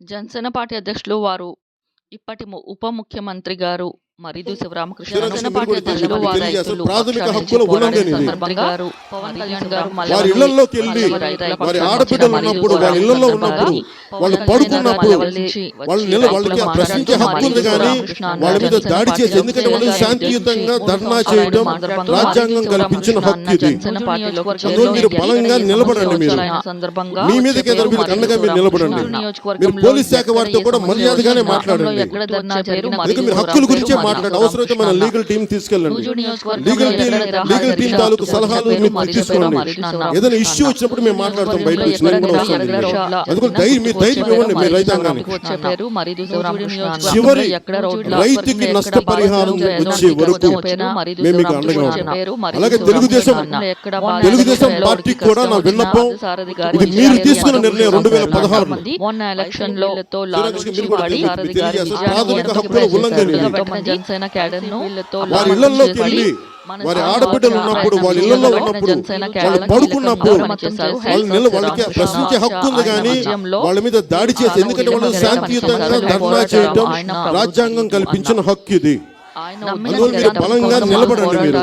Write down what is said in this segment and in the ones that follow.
Janasena party అధ్యక్షులు వారు ఇప్పటి ఉప ముఖ్యమంత్రి గారు మరిదు ప్రాథమిక హక్కుల ఉల్లంఘన వారి ఇళ్ళలోకి వెళ్ళి వారి ఆడబిడ్డలు ఉన్నప్పుడు ఇళ్ళలో ఉన్నప్పుడు వాళ్ళు పడుకున్నప్పుడు వాళ్ళు నిల వాళ్ళకి ప్రశ్నించే హక్కు ఉంది కానీ. వాళ్ళ మీద దాడి చేసి ఎందుకంటే వాళ్ళు శాంతియుతంగా ధర్నా చేయడం రాజ్యాంగం కల్పించిన హక్కు ఇది. మీరు బలంగా నిలబడండి మీరు. మీ మీదకి ఎదురు మీరు నిలబడండి. మీరు పోలీస్ శాఖ వారితో కూడా మర్యాదగానే మాట్లాడండి మీరు హక్కుల గురించే మాట్లాడండి అవసరమైతే మన లీగల్ టీం తీసుకెళ్ళండి లీగల్ టీం లీగల్ టీం తాలూకు సలహాలు మీరు తీసుకోండి ఏదైనా ఇష్యూ వచ్చినప్పుడు మేము మాట్లాడతాం బయట వచ్చి నేను కూడా వస్తాను అందుకని ధైర్యం మీరు ధైర్యం ఇవ్వండి మీ రైతాంగానికి చివరి రైతుకి నష్టపరిహారం వచ్చే వరకు మేము మీకు అండగా ఉంటాం. అలాగే తెలుగుదేశం తెలుగుదేశం కష్టం కూడా నా విన్నపం ఇది మీరు తీసుకున్న నిర్ణయం రెండు వేల పదహారులో మంది మొన్న ఎలక్షన్లో ప్రాథమిక హక్కుల ఉల్లంఘన జనసేన క్యాడర్ను వారి ఇళ్ళలోకి వెళ్ళి వారి ఆడబిడ్డలు ఉన్నప్పుడు వాళ్ళ ఇళ్ళలో ఉన్నప్పుడు వాళ్ళు పడుకున్నప్పుడు వాళ్ళు వాళ్ళకి ప్రశ్నించే హక్కు ఉంది కానీ వాళ్ళ మీద దాడి చేసి ఎందుకంటే వాళ్ళు శాంతియుతంగా ధర్నా చేయటం రాజ్యాంగం కల్పించిన హక్కు ఇది. బలంగా నిలబడండి మీరు.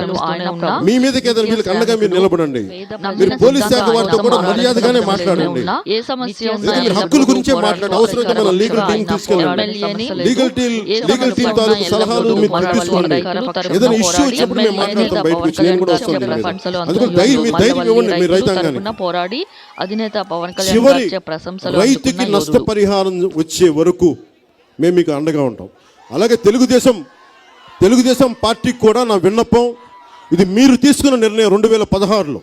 మీ మీదకి ఏదైనా వీళ్ళకి అండగా మీరు నిలబడండి. మీరు పోలీస్ శాఖ వారితో కూడా మర్యాదగానే మాట్లాడండి. ఏ సమస్య ఎందుకంటే మీరు హక్కుల గురించే మాట్లాడండి అవసరమైతే మన లీగల్ టీం తీసుకెళ్ళండి. లీగల్ టీం లీగల్ టీం తాలూకు సలహాలు మీరు తీసుకోండి ఏదైనా ఇష్యూ వచ్చినప్పుడు మేము మాట్లాడతాం బయటకు వచ్చి నేను కూడా వస్తాను. అందుకని ధైర్యం మీరు ధైర్యం ఇవ్వండి మీ రైతాంగానికి. పోరాడి అధినేత పవన్ కళ్యాణ్ ప్రశంసలు రైతుకి. నష్టపరిహారం వచ్చే వరకు మేము మీకు అండగా ఉంటాం. అలాగే తెలుగుదేశం తెలుగుదేశం పార్టీకి కూడా నా విన్నపం. ఇది మీరు తీసుకున్న నిర్ణయం రెండు వేల పదహారులో.